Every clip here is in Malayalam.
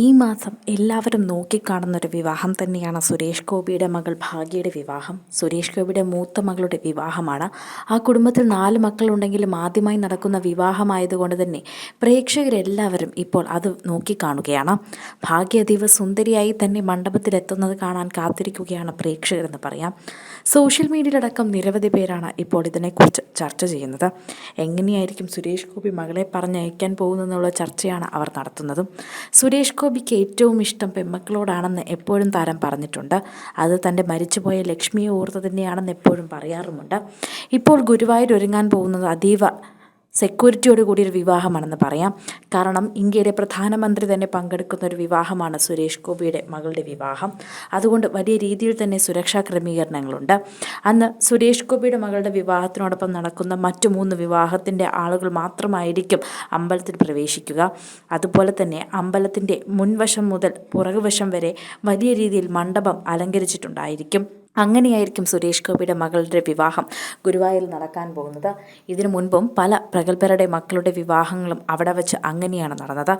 ഈ മാസം എല്ലാവരും നോക്കിക്കാണുന്നൊരു വിവാഹം തന്നെയാണ് സുരേഷ് ഗോപിയുടെ മകൾ ഭാഗ്യയുടെ വിവാഹം. സുരേഷ് ഗോപിയുടെ മൂത്ത മകളുടെ വിവാഹമാണ്. ആ കുടുംബത്തിൽ നാല് മക്കളുണ്ടെങ്കിലും ആദ്യമായി നടക്കുന്ന വിവാഹമായതുകൊണ്ട് തന്നെ പ്രേക്ഷകരെല്ലാവരും ഇപ്പോൾ അത് നോക്കിക്കാണുകയാണ്. ഭാഗ്യ അതീവ സുന്ദരിയായി തന്നെ മണ്ഡപത്തിലെത്തുന്നത് കാണാൻ കാത്തിരിക്കുകയാണ് പ്രേക്ഷകരെന്ന് പറയാം. സോഷ്യൽ മീഡിയയിലടക്കം നിരവധി പേരാണ് ഇപ്പോൾ ഇതിനെക്കുറിച്ച് ചർച്ച ചെയ്യുന്നത്. എങ്ങനെയായിരിക്കും സുരേഷ് ഗോപി മകളെ പറഞ്ഞയക്കാൻ പോകുന്നതെന്നുള്ള ചർച്ചയാണ് അവർ നടത്തുന്നതും. സുരേഷ് ഗോപിക്ക് ഏറ്റവും ഇഷ്ടം പെമ്മക്കളോടാണെന്ന് എപ്പോഴും താരം പറഞ്ഞിട്ടുണ്ട്. അത് തന്റെ മരിച്ചുപോയ ലക്ഷ്മിയെ ഓർത്ത് തന്നെയാണെന്ന് എപ്പോഴും പറയാറുമുണ്ട്. ഇപ്പോൾ ഗുരുവായൂർ ഒരുങ്ങാൻ പോകുന്നത് അതീവ സെക്യൂരിറ്റിയോട് കൂടിയൊരു വിവാഹമാണെന്ന് പറയാം. കാരണം ഇന്ത്യയുടെ പ്രധാനമന്ത്രി തന്നെ പങ്കെടുക്കുന്ന ഒരു വിവാഹമാണ് സുരേഷ് ഗോപിയുടെ മകളുടെ വിവാഹം. അതുകൊണ്ട് വലിയ രീതിയിൽ തന്നെ സുരക്ഷാ ക്രമീകരണങ്ങളുണ്ട്. അന്ന് സുരേഷ് ഗോപിയുടെ മകളുടെ വിവാഹത്തിനോടൊപ്പം നടക്കുന്ന മറ്റു മൂന്ന് വിവാഹത്തിന്റെ ആളുകൾ മാത്രമായിരിക്കും അമ്പലത്തിൽ പ്രവേശിക്കുക. അതുപോലെ തന്നെ അമ്പലത്തിന്റെ മുൻവശം മുതൽ പുറകുവശം വരെ വലിയ രീതിയിൽ മണ്ഡപം അലങ്കരിച്ചിട്ടുണ്ടായിരിക്കും. അങ്ങനെയായിരിക്കും സുരേഷ് ഗോപിയുടെ മകളുടെ വിവാഹം ഗുരുവായൂരിൽ നടക്കാൻ പോകുന്നത്. ഇതിനു മുൻപും പല പ്രഗത്ഭരുടെ മക്കളുടെ വിവാഹങ്ങളും അവിടെ വച്ച് അങ്ങനെയാണ് നടന്നത്.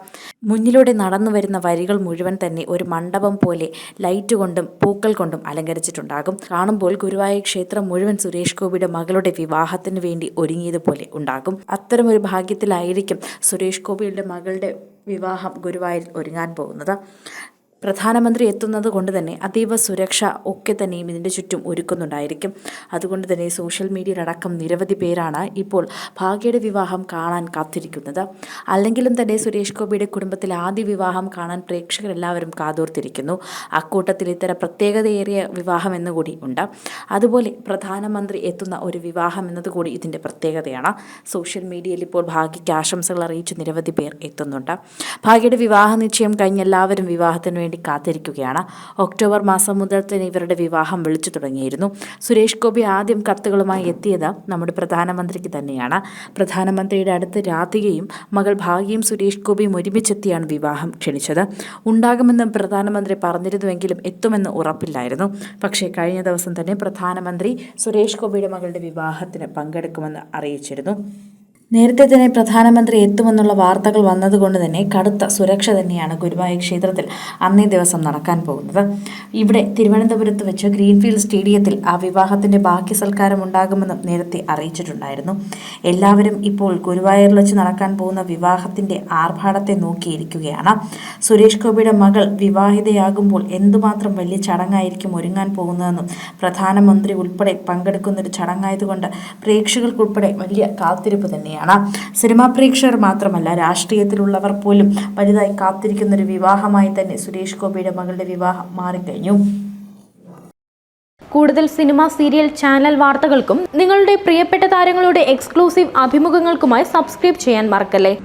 മുന്നിലൂടെ നടന്നു വരുന്ന വരികൾ മുഴുവൻ തന്നെ ഒരു മണ്ഡപം പോലെ ലൈറ്റ് കൊണ്ടും പൂക്കൾ കൊണ്ടും അലങ്കരിച്ചിട്ടുണ്ടാകും. കാണുമ്പോൾ ഗുരുവായൂർ ക്ഷേത്രം മുഴുവൻ സുരേഷ് ഗോപിയുടെ മകളുടെ വിവാഹത്തിന് വേണ്ടി ഒരുങ്ങിയതുപോലെ ഉണ്ടാകും. അത്തരമൊരു ഭാഗ്യത്തിലായിരിക്കും സുരേഷ് ഗോപിയുടെ മകളുടെ വിവാഹം ഗുരുവായൂരിൽ ഒരുങ്ങാൻ പോകുന്നത്. പ്രധാനമന്ത്രി എത്തുന്നത് കൊണ്ട് തന്നെ അതീവ സുരക്ഷ ഒക്കെ തന്നെയും ഇതിന്റെ ചുറ്റും ഒരുക്കുന്നുണ്ടായിരിക്കും. അതുകൊണ്ട് തന്നെ സോഷ്യൽ മീഡിയയിലടക്കം നിരവധി പേരാണ് ഇപ്പോൾ ഭാഗ്യയുടെ വിവാഹം കാണാൻ കാത്തിരിക്കുന്നത്. അല്ലെങ്കിലും തന്നെ സുരേഷ് ഗോപിയുടെ കുടുംബത്തിലെ ആദ്യ വിവാഹം കാണാൻ പ്രേക്ഷകരെല്ലാവരും കാതോർത്തിരിക്കുന്നു. അക്കൂട്ടത്തിൽ ഇത്തരം പ്രത്യേകതയേറിയ വിവാഹം എന്നുകൂടി ഉണ്ട്. അതുപോലെ പ്രധാനമന്ത്രി എത്തുന്ന ഒരു വിവാഹം എന്നതുകൂടി ഇതിന്റെ പ്രത്യേകതയാണ്. സോഷ്യൽ മീഡിയയിൽ ഇപ്പോൾ ഭാഗ്യയ്ക്ക് ആശംസകൾ അറിയിച്ച് നിരവധി പേർ എത്തുന്നുണ്ട്. ഭാഗ്യയുടെ വിവാഹ നിശ്ചയം കഴിഞ്ഞ് എല്ലാവരും വിവാഹത്തിന് വേണ്ടി കാത്തിരിക്കുകയാണ്. ഒക്ടോബർ മാസം മുതൽ തന്നെ ഇവരുടെ വിവാഹം വിളിച്ചു തുടങ്ങിയിരുന്നു. സുരേഷ് ഗോപി ആദ്യം കത്തുകളുമായി എത്തിയത് നമ്മുടെ പ്രധാനമന്ത്രിക്ക് തന്നെയാണ്. പ്രധാനമന്ത്രിയുടെ അടുത്ത് രാധികയും മകൾ ഭാഗ്യയും സുരേഷ് ഗോപിയും ഒരുമിച്ചെത്തിയാണ് വിവാഹം ക്ഷണിച്ചത്. ഉണ്ടാകുമെന്ന് പ്രധാനമന്ത്രി പറഞ്ഞിരുന്നുവെങ്കിലും എത്തുമെന്ന് ഉറപ്പില്ലായിരുന്നു. പക്ഷേ കഴിഞ്ഞ ദിവസം തന്നെ പ്രധാനമന്ത്രി സുരേഷ് ഗോപിയുടെ മകളുടെ വിവാഹത്തിന് പങ്കെടുക്കുമെന്ന് അറിയിച്ചിരുന്നു. നേരത്തെ തന്നെ പ്രധാനമന്ത്രി എത്തുമെന്നുള്ള വാർത്തകൾ വന്നതുകൊണ്ട് തന്നെ കടുത്ത സുരക്ഷ തന്നെയാണ് ഗുരുവായൂർ ക്ഷേത്രത്തിൽ അന്നേ ദിവസം നടക്കാൻ പോകുന്നത്. ഇവിടെ തിരുവനന്തപുരത്ത് വെച്ച് ഗ്രീൻഫീൽഡ് സ്റ്റേഡിയത്തിൽ ആ വിവാഹത്തിന്റെ ബാക്കി സൽക്കാരം ഉണ്ടാകുമെന്നും നേരത്തെ അറിയിച്ചിട്ടുണ്ടായിരുന്നു. എല്ലാവരും ഇപ്പോൾ ഗുരുവായൂരിൽ വെച്ച് നടക്കാൻ പോകുന്ന വിവാഹത്തിന്റെ ആർഭാടത്തെ നോക്കിയിരിക്കുകയാണ്. സുരേഷ് ഗോപിയുടെ മകൾ വിവാഹിതയാകുമ്പോൾ എന്തുമാത്രം വലിയ ചടങ്ങായിരിക്കും ഒരുങ്ങാൻ പോകുന്നതെന്നും പ്രധാനമന്ത്രി ഉൾപ്പെടെ പങ്കെടുക്കുന്നൊരു ചടങ്ങായതുകൊണ്ട് പ്രേക്ഷകർക്കുൾപ്പെടെ വലിയ കാത്തിരിപ്പ് തന്നെയാണ്. സിനിമാ പ്രേക്ഷകർ മാത്രമല്ല രാഷ്ട്രീയത്തിലുള്ളവർ പോലും വലുതായി കാത്തിരിക്കുന്ന ഒരു വിവാഹമായി തന്നെ സുരേഷ് ഗോപിയുടെ മകളുടെ വിവാഹം മാറിക്കഴിഞ്ഞു. കൂടുതൽ സിനിമ സീരിയൽ ചാനൽ വാർത്തകൾക്കും നിങ്ങളുടെ പ്രിയപ്പെട്ട താരങ്ങളുടെ എക്സ്ക്ലൂസീവ് അഭിമുഖങ്ങൾക്കുമായി സബ്സ്ക്രൈബ് ചെയ്യാൻ മറക്കല്ലേ?